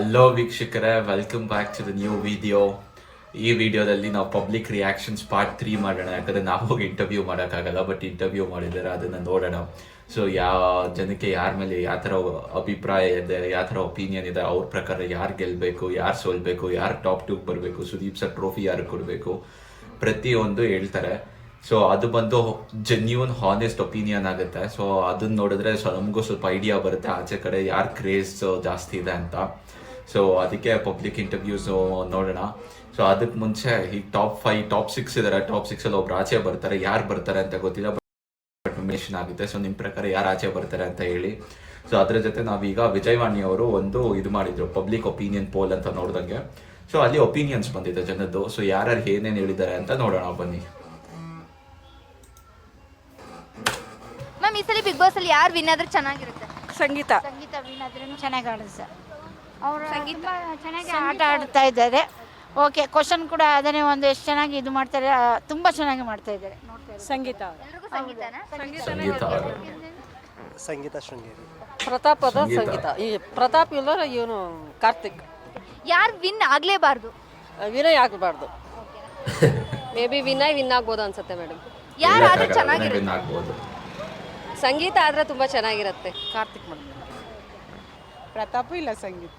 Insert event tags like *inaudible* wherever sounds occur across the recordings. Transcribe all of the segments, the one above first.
Hello ವೀಕ್ಷಕರೇ. Welcome back to the new video ಈ ವಿಡಿಯೋದಲ್ಲಿ ನಾವು ಪಬ್ಲಿಕ್ ರಿಯಾಕ್ಷನ್ಸ್ ಪಾರ್ಟ್ ತ್ರೀ ಮಾಡೋಣ. ಯಾಕಂದ್ರೆ ನಾವು ಹೋಗಿ ಇಂಟರ್ವ್ಯೂ ಮಾಡೋಕ್ಕಾಗಲ್ಲ ಬಟ್ ಇಂಟರ್ವ್ಯೂ ಮಾಡಿದ್ದಾರೆ ಅದನ್ನು ನೋಡೋಣ. ಸೊ ಯಾವ ಜನಕ್ಕೆ ಯಾರ ಮೇಲೆ ಯಾವ ಥರ ಅಭಿಪ್ರಾಯ ಇದೆ, ಯಾವ ಥರ ಒಪಿನಿಯನ್ ಇದೆ, ಅವ್ರ ಪ್ರಕಾರ ಯಾರು ಗೆಲ್ಲಬೇಕು ಯಾರು ಸೋಲ್ಬೇಕು, ಯಾರು ಟಾಪ್ ಟೂಗೆ ಬರಬೇಕು, ಸುದೀಪ್ ಸರ್ ಟ್ರೋಫಿ ಯಾರು ಕೊಡಬೇಕು, ಪ್ರತಿಯೊಂದು ಹೇಳ್ತಾರೆ. ಸೊ ಅದು ಬಂದು ಜೆನ್ಯೂನ್ ಹಾನೆಸ್ಟ್ ಒಪಿನಿಯನ್ ಆಗುತ್ತೆ. ಸೊ ಅದನ್ನ ನೋಡಿದ್ರೆ ಸೊ ನಮಗೂ ಸ್ವಲ್ಪ ಐಡಿಯಾ ಬರುತ್ತೆ. ಆಚೆ ಕಡೆ ಯಾರು ಕ್ರೇಜ್ ಜಾಸ್ತಿ ಇದೆ ಅಂತ. ಸೊ ಅದಕ್ಕೆ ಪಬ್ಲಿಕ್ ಇಂಟರ್ವ್ಯೂಸ್ ನೋಡೋಣ. ಸೊ ಅದಕ್ಕೆ ಮುಂಚೆ ಈಗ ಟಾಪ್ ಫೈವ್ ಟಾಪ್ ಸಿಕ್ಸ್ ಇದಾರೆ. ಟಾಪ್ ಸಿಕ್ಸ್ ಅಲ್ಲಿ ಒಬ್ರು ಆಚೆ ಬರ್ತಾರೆ. ಯಾರು ಬರ್ತಾರೆ ಅಂತ ಗೊತ್ತಿಲ್ಲ ಬಟ್ ಮೆನ್ಷನ್ ಆಗುತ್ತೆ. ಸೊ ನಿಮ್ಮ ಪ್ರಕಾರ ಯಾರು ಆಚೆ ಬರ್ತಾರೆ ಅಂತ ಹೇಳಿ. ಸೊ ಅದ್ರ ಜೊತೆ ನಾವೀಗ ವಿಜಯವಾಣಿ ಅವರು ಒಂದು ಇದು ಮಾಡಿದ್ರು. ಪಬ್ಲಿಕ್ ಒಪಿನಿಯನ್ ಪೋಲ್ ಅಂತ ನೋಡಿದಂಗೆ. ಸೊ ಅಲ್ಲಿ ಒಪಿನಿಯನ್ಸ್ ಬಂದಿದೆ ಜನದ್ದು. ಸೊ ಯಾರ್ಯಾರು ಏನೇನು ಹೇಳಿದ್ದಾರೆ ಅಂತ ನೋಡೋಣ. ಬನ್ನಿ. ಮ್ಯಾಮ್ ಈ ಸಲ ಬಿಗ್ ಬಾಸ್ ಅಲ್ಲಿ ಯಾರು ವಿನ್ ಆದ್ರೆ ಚೆನ್ನಾಗಿರುತ್ತೆ. ಸಂಗೀತ. ಸಂಗೀತ ವಿನ್ ಆದ್ರೂ ಚೆನ್ನಾಗಿ ಆಡಿದ್ರು ಸರ್ ಅವರು ಸಂಗೀತ. ಚೆನ್ನಾಗಿ ಆಟ ಆಡ್ತಾ ಇದ್ದಾರೆ. ಓಕೆ ಕ್ವಶನ್ ಕೂಡ ಅದನ್ನೇ ಒಂದು ಎಷ್ಟು ಚೆನ್ನಾಗಿ ಇದು ಮಾಡ್ತಾರೆ ಆ, ತುಂಬಾ ಚೆನ್ನಾಗಿ ಮಾಡ್ತಾ ಇದ್ದಾರೆ. ಸಂಗೀತ. ಸಂಗೀತ ಅವರು ಸಂಗೀತ ಶೃಂಗೇರಿ. ಪ್ರತಾಪದ ಸಂಗೀತ. ಈ ಪ್ರತಾಪ್ ಇಲ್ಲರ ಇವನು ಕಾರ್ತಿಕ್. ಯಾರು ವಿನ್ ಆಗ್ಲೇಬಾರ್ದು? ವಿನಯ್ ಆಗಬಾರ್ದು. ಮೇ *laughs* ಬಿ ವಿನಯ್ ವಿನ್ ಆಗ್ಬೋದು ಅನ್ಸುತ್ತೆ ಮೇಡಮ್ ಯಾರು ಆದ್ರೆ ಚೆನ್ನಾಗಿರುತ್ತೆ. ಆಗ್ಬೋದು. ಸಂಗೀತ ಆದ್ರೆ ತುಂಬಾ ಚೆನ್ನಾಗಿರುತ್ತೆ. ಕಾರ್ತಿಕ್ ಮೇಡಮ್ ಪ್ರತಾಪ್ ಇಲ್ಲ ಸಂಗೀತ?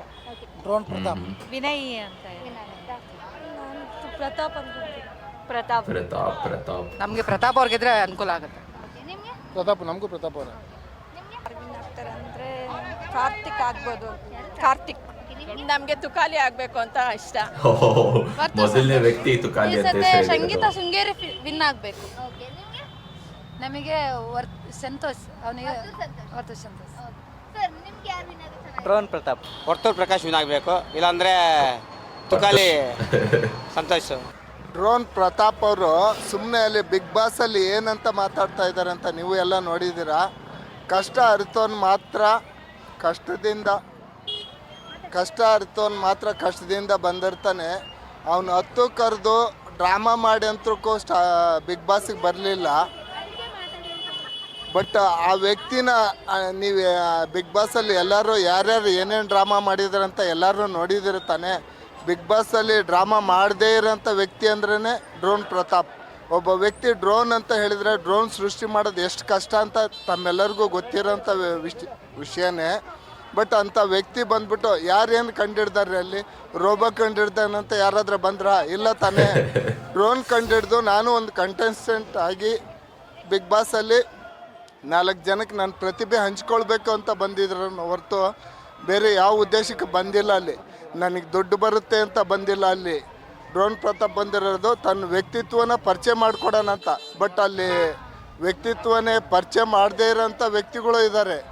ಡ್ರೋನ್ ಪ್ರತಾಪ್. ವಿನಯ್ ಅಂತ ಪ್ರತಾಪ್ ಅಂತ ಪ್ರತಾಪ್. ಪ್ರತಾಪ್ ಪ್ರತಾಪ್. ನಮಗೆ ಪ್ರತಾಪ್ ಅವ್ರಿಗೆ ಇದ್ರೆ ಅನುಕೂಲ ಆಗುತ್ತೆ. ನಿಮ್ಗೆ? ಪ್ರತಾಪ್ ನಮಗೂ ಪ್ರತಾಪ್ ಅವರೇ. ಅಂದ್ರೆ ಕಾರ್ತಿಕ್ ಆಗ್ಬೋದು. ಕಾರ್ತಿಕ್. ನಮಗೆ? ತುಕಾಲಿ ಆಗಬೇಕು ಅಂತ ಇಷ್ಟ. ಮೊದಲನೇ ವ್ಯಕ್ತಿ ತುಕಾಲಿ ಅಂತ ಹೆಸರು ಸಂಗೀತ ಶೃಂಗೇರಿ ವಿನ್ ಆಗಬೇಕು. ಓಕೆ ನಿಮ್ಗೆ? ನಮಗೆ ವರ್ತ್ ಸಂತೋಷ್ ಅವನಿಗೆ ವರ್ತ ಸಂತೋಷ್. ಸರ್ ನಿಮ್ಗೆ ಯಾರು win drone Prathap. Varthur Prakash win ಆಗಬೇಕು. ಇಲ್ಲಾಂದ್ರೆ ತುಕಾಲಿ *laughs* ಸಂತೋಷ್. ಡ್ರೋನ್ ಪ್ರತಾಪ್ ಅವರು ಸುಮ್ಮನೆ ಅಲ್ಲಿ ಬಿಗ್ ಬಾಸ್ ಅಲ್ಲಿ ಏನಂತ ಮಾತಾಡ್ತಾ ಇದ್ದಾರೆ ಅಂತ ನೀವು ಎಲ್ಲ ನೋಡಿದ್ದೀರಾ? ಕಷ್ಟ ಅರಿತೋನ್ ಮಾತ್ರ ಕಷ್ಟದಿಂದ ಕಷ್ಟ ಅರಿತೋನ್ ಮಾತ್ರ ಕಷ್ಟದಿಂದ ಬಂದಿರ್ತಾನೆ. ಅವನು ಹತ್ತು ಕರೆದು ಡ್ರಾಮಾ ಮಾಡಿ ಅಂತಕ್ಕೂ ಸ್ಟಾ ಬಿಗ್ ಬಾಸಿಗೆ ಬರಲಿಲ್ಲ. ಬಟ್ ಆ ವ್ಯಕ್ತಿನ ನೀವು ಬಿಗ್ ಬಾಸಲ್ಲಿ ಎಲ್ಲರೂ ಯಾರ್ಯಾರು ಏನೇನು ಡ್ರಾಮಾ ಮಾಡಿದಾರಂತ ಅಂತ ಎಲ್ಲರೂ ನೋಡಿದಿರಿ ತಾನೆ. ಬಿಗ್ ಬಾಸಲ್ಲಿ ಡ್ರಾಮಾ ಮಾಡದೇ ಇರೋಂಥ ವ್ಯಕ್ತಿ ಅಂದ್ರೇ ಡ್ರೋನ್ ಪ್ರತಾಪ್. ಒಬ್ಬ ವ್ಯಕ್ತಿ ಡ್ರೋನ್ ಅಂತ ಹೇಳಿದರೆ ಡ್ರೋನ್ ಸೃಷ್ಟಿ ಮಾಡೋದು ಎಷ್ಟು ಕಷ್ಟ ಅಂತ ತಮ್ಮೆಲ್ಲರಿಗೂ ಗೊತ್ತಿರೋಂಥ ವಿಷ ವಿಷಯನೇ. ಬಟ್ ಅಂಥ ವ್ಯಕ್ತಿ ಬಂದ್ಬಿಟ್ಟು ಯಾರೇನು ಕಂಡಿಡ್ದಾರೆ ಅಲ್ಲಿ? ರೋಬೋ ಕಂಡಿಡ್ದಾನಂತ ಯಾರಾದರೂ ಬಂದ್ರಾ? ಇಲ್ಲ ತಾನೇ. *laughs* ಡ್ರೋನ್ ಕಂಡಿಡ್ದು ನಾನು ಒಂದು ಕಂಟೆಸ್ಟೆಂಟ್ ಆಗಿ ಬಿಗ್ ಬಾಸಲ್ಲಿ ನಾಲ್ಕು ಜನಕ್ಕೆ ನನ್ನ ಪ್ರತಿಭೆ ಹಂಚ್ಕೊಳ್ಬೇಕು ಅಂತ ಬಂದಿದ್ರು ಹೊರತು ಬೇರೆ ಯಾವ ಉದ್ದೇಶಕ್ಕೆ ಬಂದಿಲ್ಲ ಅಲ್ಲಿ. ನನಗೆ ದುಡ್ಡು ಬರುತ್ತೆ ಅಂತ ಬಂದಿಲ್ಲ ಅಲ್ಲಿ. ಡ್ರೋನ್ ಪ್ರತಾಪ್ ಬಂದಿರೋದು ತನ್ನ ವ್ಯಕ್ತಿತ್ವನ ಪರಿಚಯ ಮಾಡಿಕೊಡೋಣ ಅಂತ. ಬಟ್ ಅಲ್ಲಿ ವ್ಯಕ್ತಿತ್ವನೇ ಪರಿಚಯ ಮಾಡದೇ ಇರೋಂಥ ವ್ಯಕ್ತಿಗಳು ಇದ್ದಾರೆ.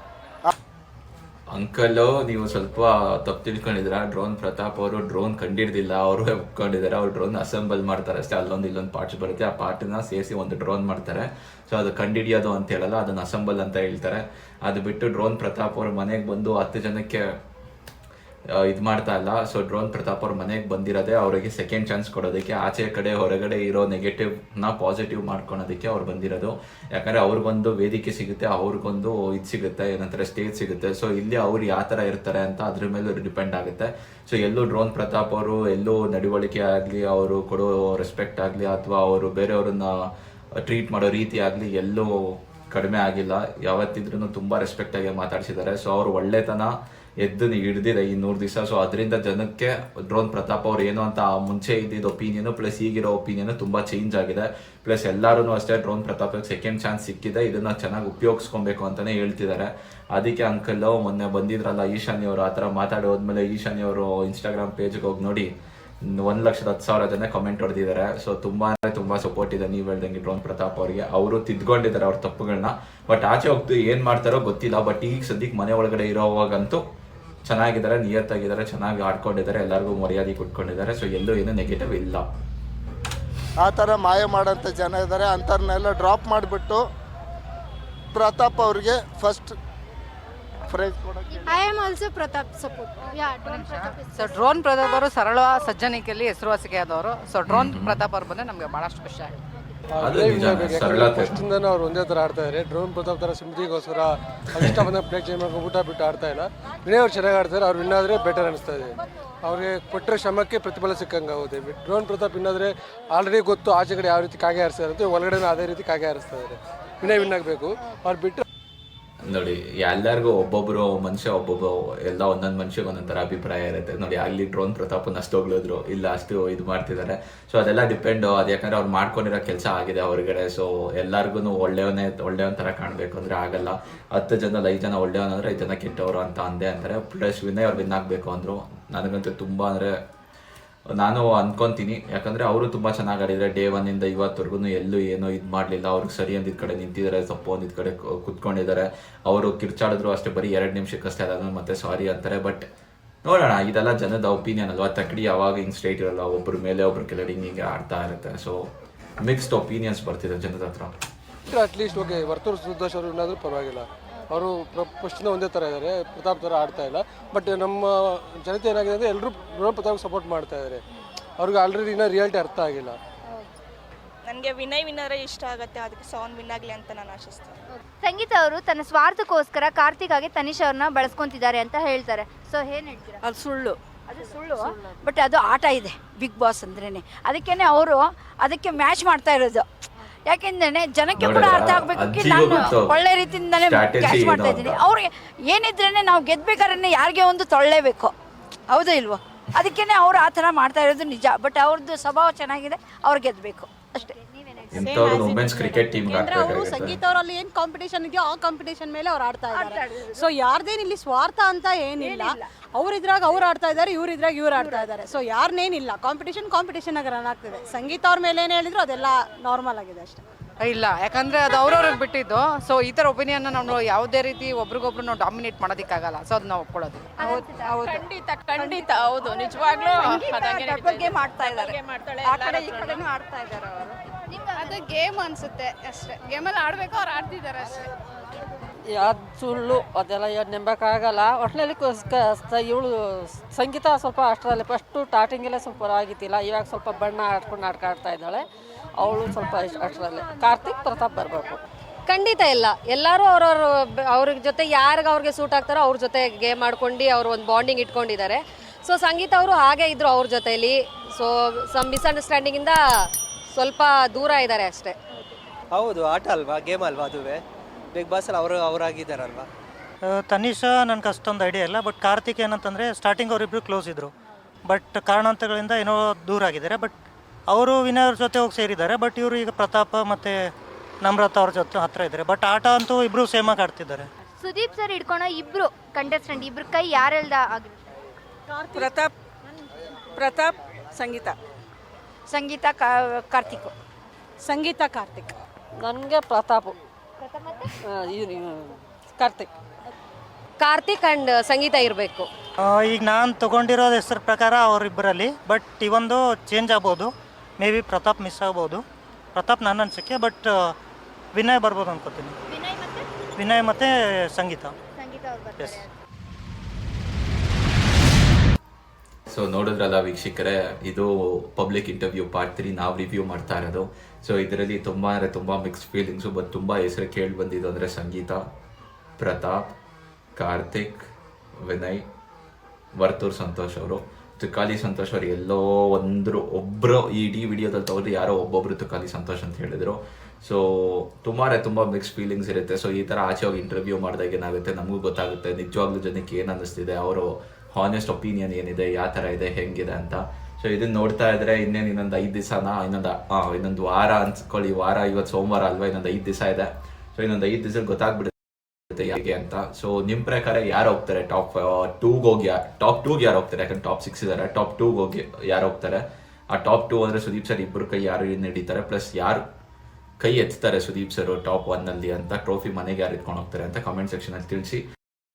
ಅಂಕಲ್ ನೀವು ಸ್ವಲ್ಪ ತಪ್ಪು ತಿಳ್ಕೊಂಡಿದ್ರ ಡ್ರೋನ್ ಪ್ರತಾಪ್ ಅವರು ಡ್ರೋನ್ ಕಂಡಿಡ್ದಿಲ್ಲ ಅವರು ಒಪ್ಕೊಂಡಿದ್ದಾರೆ. ಅವ್ರು ಡ್ರೋನ್ ಅಸೆಂಬಲ್ ಮಾಡ್ತಾರೆ ಅಷ್ಟೇ. ಅಲ್ಲೊಂದು ಇಲ್ಲೊಂದು ಪಾರ್ಟ್ಸ್ ಬರುತ್ತೆ. ಆ ಪಾರ್ಟ್ನ ಸೇರಿಸಿ ಒಂದು ಡ್ರೋನ್ ಮಾಡ್ತಾರೆ. ಸೊ ಅದು ಕಂಡಿಡಿಯೋದು ಅಂತ ಹೇಳಲ್ಲ. ಅದನ್ನ ಅಸೆಂಬಲ್ ಅಂತ ಹೇಳ್ತಾರೆ. ಅದು ಬಿಟ್ಟು ಡ್ರೋನ್ ಪ್ರತಾಪ್ ಅವರು ಮನೆಗೆ ಬಂದು ಹತ್ತು ಜನಕ್ಕೆ ಇದು ಮಾಡ್ತಾ ಇಲ್ಲ. ಸೊ ಡ್ರೋನ್ ಪ್ರತಾಪ್ ಅವ್ರ ಮನೆಗೆ ಬಂದಿರೋದೇ ಅವರಿಗೆ ಸೆಕೆಂಡ್ ಚಾನ್ಸ್ ಕೊಡೋದಕ್ಕೆ, ಆಚೆ ಕಡೆ, ಹೊರಗಡೆ ಇರೋ ನೆಗೆಟಿವ್ನ ಪಾಸಿಟಿವ್ ಮಾಡ್ಕೊಳೋದಕ್ಕೆ ಅವ್ರು ಬಂದಿರೋದು. ಯಾಕಂದ್ರೆ ಅವ್ರಿಗೊಂದು ವೇದಿಕೆ ಸಿಗುತ್ತೆ ಅವ್ರಿಗೊಂದು ಇದು ಸಿಗುತ್ತೆ, ಏನಂತಾರೆ ಸ್ಟೇಜ್ ಸಿಗುತ್ತೆ. ಸೊ ಇಲ್ಲಿ ಅವ್ರು ಯಾವ ಥರ ಇರ್ತಾರೆ ಅಂತ ಅದ್ರ ಮೇಲೆ ಡಿಪೆಂಡ್ ಆಗುತ್ತೆ. ಸೊ ಎಲ್ಲೂ ಡ್ರೋನ್ ಪ್ರತಾಪ್ ಅವರು, ಎಲ್ಲೂ ನಡವಳಿಕೆ ಆಗಲಿ, ಅವರು ಕೊಡೋ ರೆಸ್ಪೆಕ್ಟ್ ಆಗಲಿ, ಅಥವಾ ಅವರು ಬೇರೆಯವ್ರನ್ನ ಟ್ರೀಟ್ ಮಾಡೋ ರೀತಿ ಆಗಲಿ, ಎಲ್ಲೂ ಕಡಿಮೆ ಆಗಿಲ್ಲ. ಯಾವತ್ತಿದ್ರೂ ತುಂಬಾ ರೆಸ್ಪೆಕ್ಟಾಗಿ ಮಾತಾಡ್ಸಿದ್ದಾರೆ. ಸೊ ಅವ್ರು ಒಳ್ಳೆತನ ಎದ್ದು ಹಿಡ್ದಿದೆ ಈ ನೂರು ದಿವಸ. ಸೊ ಅದರಿಂದ ಜನಕ್ಕೆ ಡ್ರೋನ್ ಪ್ರತಾಪ್ ಅವ್ರು ಏನು ಅಂತ ಮುಂಚೆ ಇದ್ದಿದ್ದ ಒಪಿನಿಯನ್ ಪ್ಲಸ್ ಈಗಿರೋ ಒಪಿನಿಯನ್ ತುಂಬ ಚೇಂಜ್ ಆಗಿದೆ. ಪ್ಲಸ್ ಎಲ್ಲರೂ ಅಷ್ಟೇ ಡ್ರೋನ್ ಪ್ರತಾಪ್ ಸೆಕೆಂಡ್ ಚಾನ್ಸ್ ಸಿಕ್ಕಿದೆ. ಇದನ್ನು ಚೆನ್ನಾಗಿ ಉಪಯೋಗಿಸ್ಕೊಬೇಕು ಅಂತಲೇ ಹೇಳ್ತಿದ್ದಾರೆ. ಅದಕ್ಕೆ ಅಂಕಲ್ ಮೊನ್ನೆ ಬಂದಿದ್ರಲ್ಲ ಈಶಾನ್ಯ ಅವರು, ಆ ಥರ ಮಾತಾಡಿ ಹೋದ್ಮೇಲೆ ಈಶಾನ್ಯ ಅವರು ಇನ್ಸ್ಟಾಗ್ರಾಮ್ ಪೇಜ್ಗೆ ಹೋಗಿ ನೋಡಿ, ಒಂದು ಲಕ್ಷದ ಹತ್ತು ಸಾವಿರ ಜನ ಕಮೆಂಟ್ ಹೊಡೆದಿದ್ದಾರೆ. ಸೊ ತುಂಬಾ ಅಂದರೆ ತುಂಬಾ ಸಪೋರ್ಟ್ ಇದೆ ನೀವು ಹೇಳ್ದಂಗೆ ಡ್ರೋನ್ ಪ್ರತಾಪ್ ಅವರಿಗೆ. ಅವರು ತಿದ್ಕೊಂಡಿದ್ದಾರೆ ಅವ್ರ ತಪ್ಪುಗಳನ್ನ ಬಟ್ ಆಚೆ ಹೋಗ್ತು ಏನು ಮಾಡ್ತಾರೋ ಗೊತ್ತಿಲ್ಲ. ಬಟ್ ಈಗ ಸದ್ಯಕ್ಕೆ ಮನೆ ಒಳಗಡೆ ಇರೋವಾಗಂತೂ ಚೆನ್ನಾಗಿದ್ದಾರೆ ನಿಯತ್ತಾಗಿದ್ದಾರೆ ಚೆನ್ನಾಗಿ ಆಡ್ಕೊಂಡಿದ್ದಾರೆ ಎಲ್ಲರಿಗೂ ಮರ್ಯಾದೆ ಕೊಟ್ಕೊಂಡಿದ್ದಾರೆ. ಸೊ ಎಲ್ಲೂ ಏನು ನೆಗೆಟಿವ್ ಇಲ್ಲ. ಆ ಥರ ಮಾಯ ಮಾಡೋಂಥ ಜನ ಇದ್ದಾರೆ. ಅಂಥವ್ರನ್ನೆಲ್ಲ ಡ್ರಾಪ್ ಮಾಡಿಬಿಟ್ಟು ಪ್ರತಾಪ್ ಅವ್ರಿಗೆ ಫಸ್ಟ್ ಪ್ರೈಸ್ ಕೊಡೋಕ್ಕೆ I am also Prathap support yeah drone Prathap so drone Prathap ಅವರು ಸರಳ ಸಜ್ಜನಿಕೆಯಲ್ಲಿ ಹೆಸರುವಾಸಿಗೆ ಆದವರು ಸೊ ಡ್ರೋನ್ ಪ್ರತಾಪ್ ಅವ್ರು ಬಂದ್ರೆ ನಮಗೆ ಭಾಳಷ್ಟು ಖುಷಿ ಆಗುತ್ತೆ. ಅದು ನಿಜ ಸರಳತೆ ಫಸ್ಟಿಂದನೂ ಅವ್ರು ಒಂದೇ ಥರ ಆಡ್ತಾ ಇದ್ದಾರೆ ಡ್ರೋನ್ ಪ್ರತಾಪ್ ಥರ ಸಿಂಪತಿಗೋಸ್ಕರ ಇಷ್ಟ ಬಂದ ಪ್ಲೇ ಚೇಂಜ್ ಮಾಡ್ಕೊಂಡು ಊಟ ಬಿಟ್ಟು ಆಡ್ತಾ ಇಲ್ಲ. ವಿನಯ್ ಅವ್ರು ಚೆನ್ನಾಗಿ ಆಡ್ತಾರೆ. ಅವ್ರು ವಿನ್ನಾದ್ರೆ ಬೆಟರ್ ಅನಿಸ್ತಾ ಇದೆ. ಅವ್ರಿಗೆ ಕೊಟ್ಟರೆ ಶ್ರಮಕ್ಕೆ ಪ್ರತಿಫಲ ಸಿಕ್ಕಂಗೆ ಆಗುತ್ತೆ. ಡ್ರೋನ್ ಪ್ರತಾಪ್ ಇನ್ನಾದ್ರೆ ಆಲ್ರೆಡಿ ಗೊತ್ತು ಆಚೆ ಕಡೆ ಯಾವ ರೀತಿ ಕಾಗೆ ಹಾರಿಸ್ತಾರೆ ಅಂತ ಒಳಗಡೆ ಅದೇ ರೀತಿ ಕಾಗೆ ಹಾರಿಸ್ತಾ ಇದ್ದಾರೆ ವಿನಯ್ ವಿನ್ ಆಗಬೇಕು. ಅವ್ರು ಬಿಟ್ಟು ನೋಡಿ, ಎಲ್ಲರಿಗೂ ಒಬ್ಬೊಬ್ರು ಮನುಷ್ಯ ಒಬ್ಬೊಬ್ಬ ಎಲ್ಲ ಒಂದೊಂದು ಮನುಷ್ಯಗೆ ಒಂದೊಂದು ಥರ ಅಭಿಪ್ರಾಯ ಇರುತ್ತೆ. ನೋಡಿ, ಅಲ್ಲಿ ಡ್ರೋನ್ ಪ್ರತಾಪನ್ ಅಷ್ಟು ಹೋಗ್ಲಿದ್ರು, ಇಲ್ಲ ಅಷ್ಟು ಇದು ಮಾಡ್ತಿದ್ದಾರೆ ಸೊ ಅದೆಲ್ಲ ಡಿಪೆಂಡ್ ಅದು ಯಾಕಂದ್ರೆ ಅವ್ರು ಮಾಡ್ಕೊಂಡಿರೋ ಕೆಲಸ ಆಗಿದೆ ಹೊರಗಡೆ. ಸೊ ಎಲ್ಲರಿಗೂ ಒಳ್ಳೆಯವನೇ, ಒಳ್ಳೆಯವನ ಥರ ಕಾಣಬೇಕು ಅಂದ್ರೆ ಆಗಲ್ಲ. ಹತ್ತು ಜನ ಐದು ಜನ ಒಳ್ಳೆಯವನ್ ಅಂದ್ರೆ ಐದು ಜನ ಕೆಟ್ಟವರು ಅಂತ ಅಂದೆ ಅಂತಾರೆ. ಪ್ಲಸ್ ವಿನಯ್ ಅವ್ರು ವಿನ್ ಆಗಬೇಕು ಅಂದ್ರು. ನನಗಂತೂ ತುಂಬ ಅಂದರೆ ನಾನು ಅನ್ಕೊಂತೀನಿ. ಯಾಕಂದ್ರೆ ಅವರು ತುಂಬಾ ಚೆನ್ನಾಗಿ ಆಡಿದ್ರೆ ಡೇ ಒನ್ ಇಂದ ಇವತ್ತವರೆಗೂ ಎಲ್ಲೂ ಏನೋ ಇದು ಮಾಡಲಿಲ್ಲ. ಅವ್ರಿಗೆ ಸರಿ ಅಂದಿದ ಕಡೆ ನಿಂತಿದ್ದಾರೆ ತಪ್ಪು ಅಂದಿದ ಕಡೆ ಕುತ್ಕೊಂಡಿದ್ದಾರೆ. ಅವರು ಕಿರ್ಚಾಡಿದ್ರು ಅಷ್ಟೇ, ಬರೀ ಎರಡು ನಿಮಿಷಕ್ಕಷ್ಟೇ ಅದಾದ ಮತ್ತೆ ಸಾರಿ ಅಂತಾರೆ. ಬಟ್ ನೋಡೋಣ, ಇದೆಲ್ಲ ಜನದ ಒಪಿನಿಯನ್ ಅಲ್ವಾ? ತಕ್ಕಡಿ ಯಾವಾಗ ಹಿಂಗೆ ಸ್ಟ್ರೈಟ್ ಇರಲ್ಲ ಒಬ್ಬರ ಮೇಲೆ ಒಬ್ರು ಕೆಳಗಡೆ ಹಿಂಗೆ ಆಡ್ತಾ ಇರುತ್ತೆ. ಸೊ ಮಿಕ್ಸ್ಡ್ ಒಪಿನಿಯನ್ಸ್ ಬರ್ತಿದೆ ಜನದ ಹತ್ರ. ಅಟ್ಲೀಸ್ಟ್ ಓಕೆ ವರ್ತೂರು ಸುದ್ದಾಶ್ ಅವರು ಏನಾದರೂ ಪರವಾಗಿಲ್ಲ. ಅವರು ಪ್ರಶ್ನೆ ಒಂದೇ ಥರ ಇದ್ದಾರೆ. ಪ್ರತಾಪ್ ಥರ ಆಡ್ತಾ ಇಲ್ಲ. ಬಟ್ ನಮ್ಮ ಜನತೆ ಏನಾಗಿದೆ ಅಂದರೆ ಎಲ್ಲರೂ ಡ್ರೋನ್ ಪ್ರತಾಪ್ ಸಪೋರ್ಟ್ ಮಾಡ್ತಾ ಇದ್ದಾರೆ. ಅವ್ರಿಗೆ ಆಲ್ರೆಡಿ ಇನ್ನೂ ರಿಯಾಲಿಟಿ ಅರ್ಥ ಆಗಿಲ್ಲ. ನನಗೆ ವಿನಯ್ ವಿನರ ಇಷ್ಟ ಆಗುತ್ತೆ. ಅದಕ್ಕೆ ಸಾಂಗ್ ವಿನ್ ಆಗಲಿ ಅಂತ ನಾನು ಆಶಿಸ್ತೇನೆ. ಸಂಗೀತ ಅವರು ತನ್ನ ಸ್ವಾರ್ಥಕ್ಕೋಸ್ಕರ ಕಾರ್ತಿಕ್ ಆಗಿ ತನಿಷ್ ಅವ್ರನ್ನ ಬಳಸ್ಕೊಂತಿದ್ದಾರೆ ಅಂತ ಹೇಳ್ತಾರೆ. ಸೊ ಏನು ಹೇಳ್ತೀರಾ? ಅದು ಸುಳ್ಳು. ಅದು ಸುಳ್ಳು? ಬಟ್ ಅದು ಆಟ ಇದೆ. ಬಿಗ್ ಬಾಸ್ ಅಂದ್ರೇನೆ. ಅದಕ್ಕೇನೆ ಅವರು ಅದಕ್ಕೆ ಮ್ಯಾಚ್ ಮಾಡ್ತಾ ಇರೋದು. ಯಾಕೆಂದ್ರೆ ಜನಕ್ಕೆ ಕೂಡ ಅರ್ಥ ಆಗ್ಬೇಕು ನಾನು. ಒಳ್ಳೆ ರೀತಿಯಿಂದಾನೇ ಕ್ಯಾಶ್ ಕ್ಯಾಚ್ ಮಾಡ್ತಾ ಇದ್ದೀನಿ. ಅವ್ರಿಗೆ ಏನಿದ್ರೇನೆ ನಾವು ಗೆದ್ಬೇಕಾದ್ರೆ ಯಾರಿಗೆ ಒಂದು ತೊಳ್ಳೇಬೇಕು ಹೌದಾ ಇಲ್ವೋ? ಅದಕ್ಕೇನೆ ಅವ್ರು ಆ ಥರ ಮಾಡ್ತಾ ಇರೋದು ನಿಜ. ಬಟ್ ಅವ್ರದ್ದು ಸ್ವಭಾವ ಚೆನ್ನಾಗಿದೆ ಅವ್ರು ಗೆದ್ದಬೇಕು ಅಷ್ಟೇ. ಇಂಥವ್ರು ವುಮೆನ್ಸ್ ಕ್ರಿಕೆಟ್ ಅಂದ್ರೆ ಅವರು ಸಂಗೀತ ಅವರಲ್ಲಿ ಏನ್ ಕಾಂಪಿಟೇಷನ್ ಇದೆಯೋ ಆ ಕಾಂಪಿಟೇಷನ್ ಮೇಲೆ ಅವ್ರು ಆಡ್ತಾ ಇದ್ದಾರೆ ಸೊ ಯಾರ್ದೇನ್ ಇಲ್ಲಿ ಸ್ವಾರ್ಥ ಅಂತ ಏನಿಲ್ಲ ಅವ್ರ ಇದ್ರಾಗ ಅವ್ರು ಆಡ್ತಾ ಇದ್ದಾರೆ ಇವ್ರ ಇದ್ರಾಗ ಇವ್ರು ಆಡ್ತಾ ಇದ್ದಾರೆ ಸೊ ಯಾರನ್ನೇನಿಲ್ಲ ಕಾಂಪಿಟೇಷನ್ ಕಾಂಪಿಟೇಷನ್ ಆಗಿ ರನ್ ಆಗ್ತಿದೆ. ಸಂಗೀತ ಅವ್ರ ಮೇಲೆ ಏನು ಹೇಳಿದ್ರು ಅದೆಲ್ಲ ನಾರ್ಮಲ್ ಆಗಿದೆ ಅಷ್ಟೇ. ಇಲ್ಲ ಯಾಕಂದ್ರೆ ಅದು ಅವ್ರವ್ರಿಗೆ ಬಿಟ್ಟಿದ್ದು. ಸೊ ಈ ತರ ಒಪಿನಿಯನ್ ನಾವು ಯಾವುದೇ ರೀತಿ ಒಬ್ರಿಗೊಬ್ರು ನಾವು ಡಾಮಿನೇಟ್ ಮಾಡೋದಕ್ಕಾಗಲ್ಲ. ಸೊ ಅದನ್ನ ಒಪ್ಕೊಳ್ಳೋದು ಖಂಡಿತ ಖಂಡಿತ ಹೌದು. ನಿಜವಾಗ್ಲೂ ಮಾಡ್ತಾ ಇದ್ದಾರೆ ಆ ಕಡೆ ಈ ಕಡೆನೂ ಆಡ್ತಾ ಇದ್ದಾರೆ ಅವರು. ಅದು ಗೇಮ್ ಅನ್ಸುತ್ತೆ ಅಷ್ಟೇ. ಗೇಮಲ್ಲಿ ಆಡಬೇಕು ಅವ್ರು ಆಡ್ತಿದ್ದಾರೆ ಅಷ್ಟೇ. ಅದು ಸುಳ್ಳು ಅದೆಲ್ಲ ಏನು ನಂಬಕ್ಕಾಗಲ್ಲ. ಒಟ್ಟಿನಲ್ಲಿ ಇವಳು ಸಂಗೀತ ಸ್ವಲ್ಪ ಅಷ್ಟರಲ್ಲಿ ಫಸ್ಟು ಸ್ಟಾರ್ಟಿಂಗಲ್ಲೇ ಸ್ವಲ್ಪ ಆಗಿತ್ತಿಲ್ಲ ಇವಾಗ ಸ್ವಲ್ಪ ಬಣ್ಣ ಆಡ್ಕೊಂಡು ಆಡ್ಕಾಡ್ತಾ ಇದ್ದಾಳೆ. ಅವಳು ಸ್ವಲ್ಪ ಅಷ್ಟರಲ್ಲಿ. ಕಾರ್ತಿಕ್ ಪ್ರತಾಪ್ ಬರಬೇಕು. ಖಂಡಿತ ಇಲ್ಲ. ಎಲ್ಲರೂ ಅವ್ರವ್ರ ಅವ್ರ ಜೊತೆ ಯಾರಿಗೆ ಅವ್ರಿಗೆ ಸೂಟ್ ಆಗ್ತಾರೋ ಅವ್ರ ಜೊತೆ ಗೇಮ್ ಆಡ್ಕೊಂಡು ಅವ್ರು ಒಂದು ಬಾಂಡಿಂಗ್ ಇಟ್ಕೊಂಡಿದ್ದಾರೆ. ಸೊ ಸಂಗೀತ ಅವರು ಹಾಗೆ ಇದ್ರು ಅವ್ರ ಜೊತೆಯಲ್ಲಿ ಸೊ ಸಮ್ ಮಿಸ್ಅಂಡರ್ಸ್ಟ್ಯಾಂಡಿಂಗಿಂದ ಸ್ವಲ್ಪ ದೂರ ಇದ್ದಾರೆ ಅಷ್ಟೇ. ಹೌದು ಆಟ ಅಲ್ವಾ? ಗೇಮ್ ಅಲ್ವಾ ಅದುವೇ? ಬಿಗ್ ಬಾಸ್ ಅಲ್ಲಿ ಅವರು ಅವರಾಗಿದ್ದಾರಲ್ವಾ? ತನಿಷ ನನಗೆ ಅಷ್ಟೊಂದು ಐಡಿಯಾ ಇಲ್ಲ ಬಟ್ ಕಾರ್ತಿಕ್ ಏನಂತಂದರೆ ಸ್ಟಾರ್ಟಿಂಗ್ ಅವರಿಬ್ರು ಕ್ಲೋಸ್ ಇದ್ದರು ಬಟ್ ಕಾರಣಾಂತರಗಳಿಂದ ಏನೋ ದೂರ ಆಗಿದ್ದಾರೆ ಬಟ್ ಅವರು ವಿನಯ್ ಅವ್ರ ಜೊತೆ ಹೋಗಿ ಸೇರಿದ್ದಾರೆ ಬಟ್ ಇವರು ಈಗ ಪ್ರತಾಪ ಮತ್ತು ನಮ್ರತ ಅವ್ರ ಜೊತೆ ಹತ್ರ ಇದ್ದಾರೆ. ಬಟ್ ಆಟ ಅಂತೂ ಇಬ್ಬರು ಸೇಮಾಗಿ ಆಡ್ತಿದ್ದಾರೆ. ಸುದೀಪ್ ಸರ್ ಹಿಡ್ಕೊಳೋ ಇಬ್ರು ಕಂಟೆಸ್ಟೆಂಟ್ ಇಬ್ರು ಕೈ ಯಾರೆಲ್ದ ಆಗಿರುತ್ತೆ? ಪ್ರತಾಪ್ ಪ್ರತಾಪ್ ಸಂಗೀತ. ಸಂಗೀತ ಕಾರ್ತಿಕ್. ಸಂಗೀತ ಕಾರ್ತಿಕ್. ನನಗೆ ಪ್ರತಾಪ್. ಕಾರ್ತಿಕ್. ಕಾರ್ತಿಕ್ ಅಂಡ್ ಸಂಗೀತ ಇರಬೇಕು. ಈಗ ನಾನು ತಗೊಂಡಿರೋ ಹೆಸರು ಪ್ರಕಾರ ಅವರಿಬ್ಬರಲ್ಲಿ ಬಟ್ ಇವೊಂದು ಚೇಂಜ್ ಆಗ್ಬೋದು. ಮೇ ಬಿ ಪ್ರತಾಪ್ ಮಿಸ್ ಆಗ್ಬೋದು. ಪ್ರತಾಪ್ ನನ್ನ ಅನಿಸಿಕೆ ಬಟ್ ವಿನಯ್ ಬರ್ಬೋದು ಅನ್ಕೋತೀನಿ. ವಿನಯ್ ಮತ್ತೆ? ವಿನಯ್ ಮತ್ತು ಸಂಗೀತ. ಸಂಗೀತ ಸೊ ನೋಡಿದ್ರಲ್ಲ ವೀಕ್ಷಕರೇ, ಇದು ಪಬ್ಲಿಕ್ ಇಂಟರ್ವ್ಯೂ ಪಾರ್ಟ್ ತ್ರೀ ನಾವು ರಿವ್ಯೂ ಮಾಡ್ತಾ ಇರೋದು. ಸೊ ಇದರಲ್ಲಿ ತುಂಬ ಅಂದರೆ ತುಂಬ ಮಿಕ್ಸ್ ಫೀಲಿಂಗ್ಸು ಬಟ್ ತುಂಬ ಹೆಸರು ಕೇಳಿ ಬಂದಿದ್ದು ಅಂದರೆ ಸಂಗೀತ, ಪ್ರತಾಪ್, ಕಾರ್ತಿಕ್, ವಿನಯ್, ವರ್ತೂರ್ ಸಂತೋಷ್ ಅವರು. ತುಕಾಲಿ ಸಂತೋಷ್ ಅವರು ಎಲ್ಲೋ ಒಂದ್ರು ಒಬ್ಬರು ಈ ಇಡೀ ವಿಡಿಯೋದಲ್ಲಿ ತಗೊಂಡು ಯಾರೋ ಒಬ್ಬೊಬ್ರು ತುಕಾಲಿ ಸಂತೋಷ್ ಅಂತ ಹೇಳಿದ್ರು. ಸೊ ತುಂಬಾನೇ ತುಂಬ ಮಿಕ್ಸ್ ಫೀಲಿಂಗ್ಸ್ ಇರುತ್ತೆ. ಸೊ ಈ ಥರ ಆಚೆ ಹೋಗಿ ಇಂಟರ್ವ್ಯೂ ಮಾಡಿದಾಗ ಏನಾಗುತ್ತೆ? ನಮಗೂ ಗೊತ್ತಾಗುತ್ತೆ. ನಿಜವಾಗ್ಲೂ ಜನಕ್ಕೆ ಏನು ಅನ್ನಿಸ್ತಿದೆ? ಅವರು ಹಾನೆಸ್ಟ್ ಒಪಿನಿಯನ್ ಏನಿದೆ ಯಾವ ಥರ ಇದೆ, ಹೆಂಗಿದೆ ಅಂತ. ಸೊ ಇದನ್ನ ನೋಡ್ತಾ ಇದ್ರೆ ಇನ್ನೇನು ಇನ್ನೊಂದು ಐದು ದಿವಸನ ಇನ್ನೊಂದು ಇನ್ನೊಂದು ವಾರ ಅನ್ಸ್ಕೊಳ್ಳಿ. ವಾರ ಇವತ್ತು ಸೋಮವಾರ ಅಲ್ವಾ ಇನ್ನೊಂದು ಐದು ದಿವಸ ಇದೆ. ಸೊ ಇನ್ನೊಂದು ಐದು ದಿವಸ ಗೊತ್ತಾಗ್ಬಿಡುತ್ತೆ ಹೇಗೆ ಅಂತ. ಸೊ ನಿಮ್ಮ ಪ್ರಕಾರ ಯಾರು ಹೋಗ್ತಾರೆ? ಟಾಪ್ ಟೂಗೆ ಹೋಗಿ ಟಾಪ್ ಟೂಗೆ ಯಾರು ಹೋಗ್ತಾರೆ? ಯಾಕಂದ್ರೆ ಟಾಪ್ ಸಿಕ್ಸ್ ಇದ್ದಾರೆ ಟಾಪ್ ಟೂಗೆ ಹೋಗಿ ಯಾರು ಹೋಗ್ತಾರೆ? ಆ ಟಾಪ್ ಟೂ ಅಂದ್ರೆ ಸುದೀಪ್ ಸರ್ ಇಬ್ಬರು ಕೈ ಯಾರು ಹಿಡಿತಾರೆ ಪ್ಲಸ್ ಯಾರು ಕೈ ಎತ್ತಾರೆ ಸುದೀಪ್ ಸರ್ ಟಾಪ್ ಒನ್ನಲ್ಲಿ ಅಂತ? ಟ್ರೋಫಿ ಮನೆಗೆ ಯಾರು ಇಟ್ಕೊಂಡು ಹೋಗ್ತಾರೆ ಅಂತ ಕಮೆಂಟ್ ಸೆಕ್ಷನ್ ಅಲ್ಲಿ ತಿಳಿಸಿ.